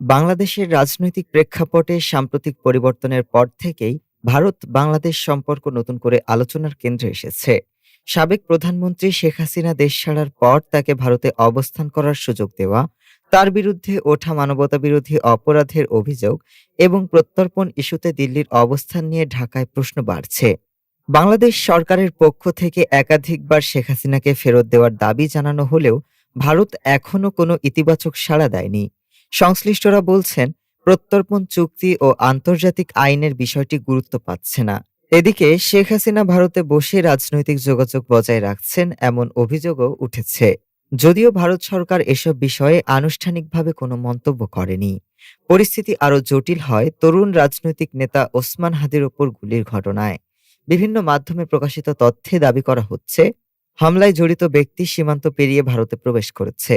বাংলাদেশের রাজনৈতিক প্রেক্ষাপটে সাম্প্রতিক পরিবর্তনের পর থেকেই ভারত বাংলাদেশ সম্পর্ক নতুন করে আলোচনার কেন্দ্রে এসেছে। সাবেক প্রধানমন্ত্রী শেখ হাসিনা দেশ ছাড়ার পর তাকে ভারতে অবস্থান করার সুযোগ দেওয়া, তার বিরুদ্ধে ওঠা মানবতাবিরোধী অপরাধের অভিযোগ এবং প্রত্যর্পণ ইস্যুতে দিল্লির অবস্থান নিয়ে ঢাকায় প্রশ্ন বাড়ছে। বাংলাদেশ সরকারের পক্ষ থেকে একাধিকবার শেখ হাসিনাকে ফেরত দেওয়ার দাবি জানানো হলেও ভারত এখনও কোনো ইতিবাচক সাড়া দেয়নি। সংশ্লিষ্টরা বলছেন, প্রত্যর্পণ চুক্তি ও আন্তর্জাতিক আইনের বিষয়টি গুরুত্ব পাচ্ছে না। এদিকে শেখ হাসিনা ভারতে বসে রাজনৈতিক যোগাযোগ বজায় রাখছেন এমন অভিযোগও উঠেছে। যদিও ভারত সরকার এসব বিষয়ে আনুষ্ঠানিকভাবে কোনো মন্তব্য করেনি। পরিস্থিতি আরও জটিল হয় তরুণ রাজনৈতিক নেতা ওসমান হাদির ওপর গুলির ঘটনায়। বিভিন্ন মাধ্যমে প্রকাশিত তথ্যে দাবি করা হচ্ছে, হামলায় জড়িত ব্যক্তি সীমান্ত পেরিয়ে ভারতে প্রবেশ করেছে।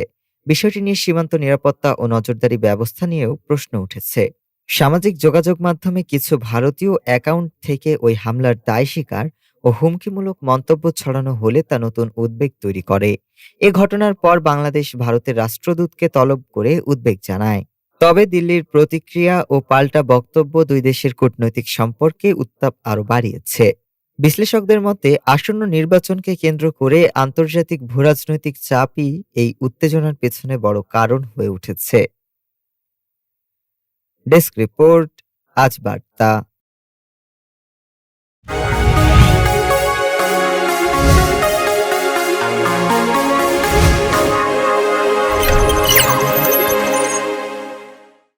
বিষয়টি নিয়ে সীমান্ত নিরাপত্তা ও নজরদারি ব্যবস্থা নিয়েও প্রশ্ন উঠেছে। সামাজিক যোগাযোগ মাধ্যমে কিছু ভারতীয় অ্যাকাউন্ট থেকে ওই হামলার দায় স্বীকার ও হুমকিমূলক মন্তব্য ছড়ানো হলে তা নতুন উদ্বেগ তৈরি করে। এ ঘটনার পর বাংলাদেশ ভারতের রাষ্ট্রদূতকে তলব করে উদ্বেগ জানায়। তবে দিল্লির প্রতিক্রিয়া ও পাল্টা বক্তব্য দুই দেশের কূটনৈতিক সম্পর্কে উত্তাপ আরও বাড়িয়েছে। বিশ্লেষকদের মতে, আসন্ন নির্বাচনকে কেন্দ্র করে আন্তর্জাতিক ভূরাজনৈতিক চাপই এই উত্তেজনার পেছনে বড় কারণ হয়ে উঠেছে। ডেস্ক রিপোর্ট, আজ বার্তা।